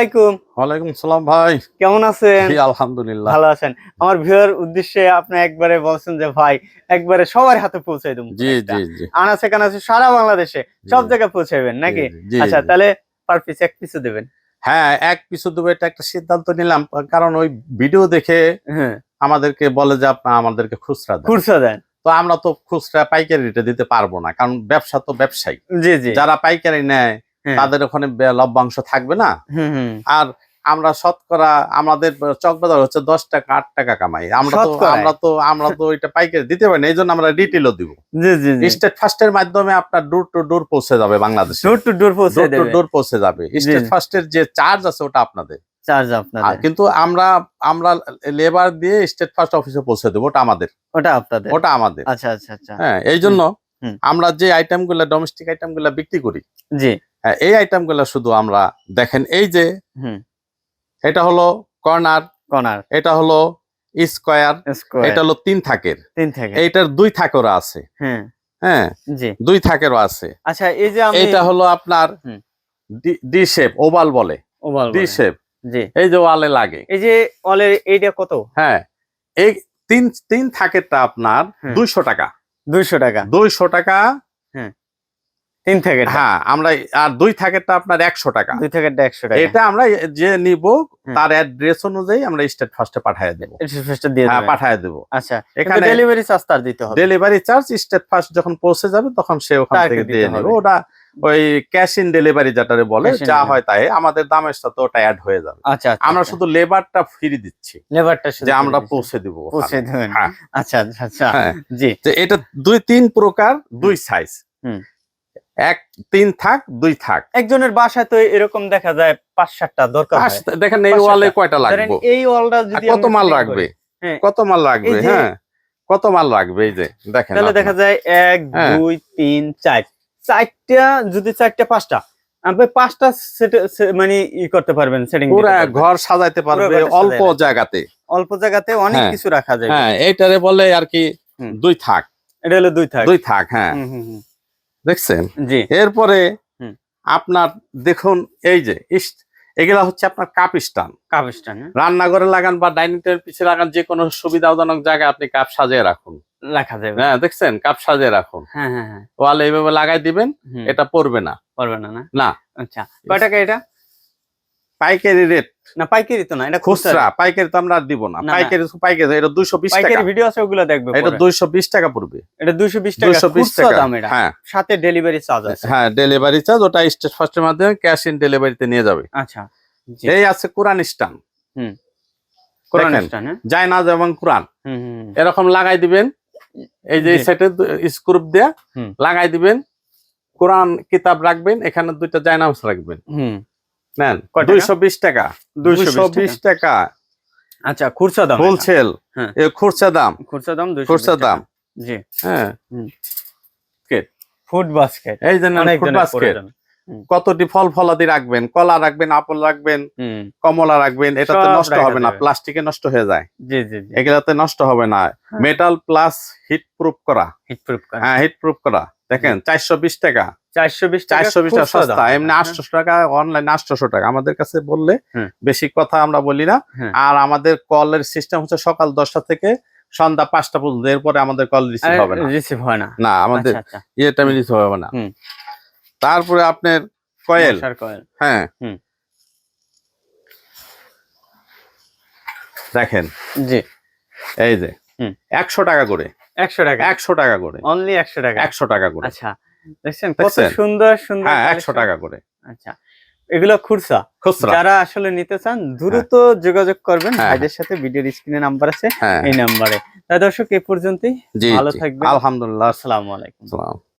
আলাইকুম। ওয়ালাইকুম সালাম ভাই। কেমন আছেন? আলহামদুলিল্লাহ। ভালো আছেন। আমার ভিউয়ার উদ্দেশ্যে আপনি একবারে বলছেন যে ভাই একবারে সবার হাতে পৌঁছে দেবো জি জি সারা বাংলাদেশে সব জায়গায় পৌঁছাবেন নাকি? আচ্ছা তাহলে পার পিস এক পিসও দেবেন। হ্যাঁ এক পিছু দেবো এটা একটা সিদ্ধান্ত নিলাম। কারণ ওই ভিডিও দেখে হ্যাঁ। আমাদেরকে বলে যে আপনার আমাদেরকে খুচরা দেন। খুরসা দেন। তো আমরা তো খুচরা পাইকারি রেটে দিতে পারব না কারণ ব্যবসা তো ব্যবসায়ী। জি জি। যারা পাইকারি নেয়। তাদের ওখানে লভ্যাংশ থাকবে না। আর আমরা শতকরা আমাদের চকবাজার হচ্ছে দশ টাকা আট টাকা কামাই। আমরা তো আমরা তো আমরা তো এটা পাইকারি দিতে পারি না এই জন্য আমরা রিটেলও দিব। স্টেট ফার্স্টের মাধ্যমে আপনার ডোর টু ডোর পৌঁছে যাবে বাংলাদেশে। ডোর টু ডোর পৌঁছে ডোর টু ডোর পৌঁছে যাবে। স্টেট। ফার্স্টের যে চার্জ আছে ওটা আপনাদের। চার্জ আপনাদের। কিন্তু আমরা আমরা লেবার দিয়ে স্টেট ফার্স্ট অফিসে পৌঁছে দেবো ওটা আমাদের। ওটা আপনাদের? ওটা আমাদের। আচ্ছা আচ্ছা আচ্ছা। হ্যাঁ এই জন্য আমরা যে আইটেমগুলা ডোমেস্টিক আইটেমগুলা বিক্রি করি জি। হ্যাঁ, এই আইটেমগুলা শুধু আমরা দেখেন এই যে হুম। এটা হলো কর্নার কর্নার এটা হলো স্কোয়ার এটা হলো তিন থাকের। তিন থেকে এইটার দুই থাকেরও আছে। হ্যাঁ হ্যাঁ জি। দুই থাকেরও আছে। আচ্ছা এই যে আমি এইটা হলো আপনার ডি শেপ ওভাল বলে। ওভাল ডি শেপ জি। এই যে ওয়ালে লাগে। এই যে ওয়ালে এইটা কত? হ্যাঁ এই তিন তিন থাকেরটা আপনার। দুইশো টাকা। দুইশো টাকা। দুইশো টাকা তিন থেকে হ্যাঁ আমরা আর দুই থাকেরটা আপনার একশো টাকা। দুই থেকে একশো টাকা। এটা আমরা যে নিব। তার অ্যাড্রেস অনুযায়ী আমরা স্টেট ফার্স্টে পাঠিয়ে দেবো। এটা first দিয়ে হ্যাঁ। পাঠিয়ে দেবো। আচ্ছা এখানে ডেলিভারি চার্জ তার দিতে হবে। ডেলিভারি চার্জ স্টেট ফার্স্ট যখন পৌঁছে যাবে তখন সে ওখান থেকে দিয়ে নেবে। ওটা ওই ক্যাশ ইন ডেলিভারি যেটারে বলে যা হয় তাই। আমাদের দামের সাথে ওটা অ্যাড হয়ে যাবে। আচ্ছা আচ্ছা, আমরা আচ্ছা। শুধু লেবারটা ফ্রি দিচ্ছি। লেবারটা যে আমরা পৌঁছে দিব পৌঁছে দেবেন। হ্যাঁ। আচ্ছা আচ্ছা আচ্ছা। হ্যাঁ। জি। এটা দুই তিন প্রকার দুই সাইজ হুম। এক তিন থাক দুই থাক। একজনের বাসায় তো এরকম দেখা যায় পাঁচ সাতটা দরকার দেখেন এই ওয়ালে কয়টা লাগবে? এই ওয়ালটা যদি কত মাল রাখবে? হ্যাঁ। কত মাল রাখবে? হ্যাঁ। কত মাল রাখবে? এই যে দেখেন তাহলে দেখা যায় এক হ্যাঁ। দুই তিন চার। চারটা যদি চারটা পাঁচটা। আপনি পাঁচটা মানে ই করতে পারবেন সেটিং পুরা ঘর সাজাইতে পারবে অল্প জায়গাতে। অল্প জায়গাতে অনেক হ্যাঁ। কিছু রাখা যায়। হ্যাঁ বলে আর কি। দুই থাক। এটা হলো দুই থাক। দুই থাক হ্যাঁ। দেখছেন? জি। এরপরে আপনার দেখুন এই যে এগুলা হচ্ছে আপনার কাপ স্টান কাপ স্টান রান্নাঘরে লাগান বা ডাইনিং টেবিল পিছিয়ে লাগান যে কোনো সুবিধাজনক জায়গায় আপনি কাপ সাজিয়ে রাখুন। রাখা যাবে। হ্যাঁ দেখছেন? কাপ সাজিয়ে রাখুন। হ্যাঁ হ্যাঁ হ্যাঁ। ওয়ালে এইভাবে লাগাই দিবেন এটা পড়বে না। পড়বে না না? না। আচ্ছা কয় টাকা এটা? পাইকারি রেট না পাইকারি তো না এটা খুচরা পাইকারি তো আমরা আর দিব না। পাইকারি পাইকারি এটা দুইশো বিশ টাকা পাইকারি ভিডিও আছে ওগুলো দেখবে এটা পরে। দুইশো বিশ টাকা পড়বে এটা দুইশো বিশ টাকা দুইশো বিশ খুচরা টাকা দাম এটা হ্যাঁ সাথে ডেলিভারি চার্জ আছে হ্যাঁ ডেলিভারি চার্জ ওটা স্টেট ফার্স্টের মাধ্যমে ক্যাশ ইন ডেলিভারিতে নিয়ে যাবে আচ্ছা। এই আছে কোরআন স্টান কোরআন দেখেন। স্টান, হ্যাঁ? যায় না যেমন কোরআন হুম, হুম, হুম। এরকম লাগাই দিবেন এই যে। সেটে স্ক্রুপ দেয়া হুম। লাগাই দিবেন কোরআন কিতাব রাখবেন এখানে দুইটা জায়নামাজ রাখবেন হুম নেন টাকা? দুইশো বিশ টাকা 220 দুইশো বিশ টাকা। আচ্ছা খুচরা দাম হোলসেল হ্যাঁ। খুরসা দাম। খুচরা দাম 220 খুচরা। দাম। জি। হ্যাঁ। Food basket. এই জন্য ফুড বাস্কেট। কতটি ফল ফলাদি রাখবেন কলা রাখবেন আপেল রাখবেন কমলা রাখবেন এটাতে নষ্ট হবে না। প্লাস্টিকে নষ্ট হয়ে যায়। জি জি এগুলাতে নষ্ট হবে না। মেটাল প্লাস হিট প্রুফ করা। হিট প্রুফ করা। হ্যাঁ হিট প্রুফ করা। দেখেন চারশো বিশ টাকা। 420 টাকা চারশো বিশ টাকা সস্তা। এমনি হ্যাঁ। আটশো টাকা অনলাইনে আটশোশো টাকা। আমাদের কাছে বললে বেশি কথা আমরা বলি না। আর আমাদের কলের সিস্টেম হচ্ছে সকাল দশটা থেকে সন্ধ্যা পাঁচটা পর্যন্ত। এরপরে আমাদের কল রিসিভ হবে না। রিসিভ হয় না। না আমাদের আচ্ছা ইয়েটা রিসিভ হবে না। তারপরে আপনার কয়েল। হ্যাঁ। দেখেন। জি। এই যে। একশো টাকা করে। 100 টাকা। একশো টাকা করে। অনলি 100 টাকা। একশো টাকা করে। আচ্ছা। দেখছেন কত সুন্দর সুন্দর হ্যাঁ একশো টাকা করে। আচ্ছা। এগুলো খুচরা। খুচরা। যারা আসলে নিতে চান দ্রুত যোগাযোগ করবেন। হ্যাঁ, ভাইদের সাথে ভিডিওর স্ক্রিনে নাম্বার আছে হ্যাঁ। এই নাম্বারে। তাই দর্শক এ পর্যন্তই। ভালো। থাকবেন। আলহামদুলিল্লাহ। আসসালামু আলাইকুম।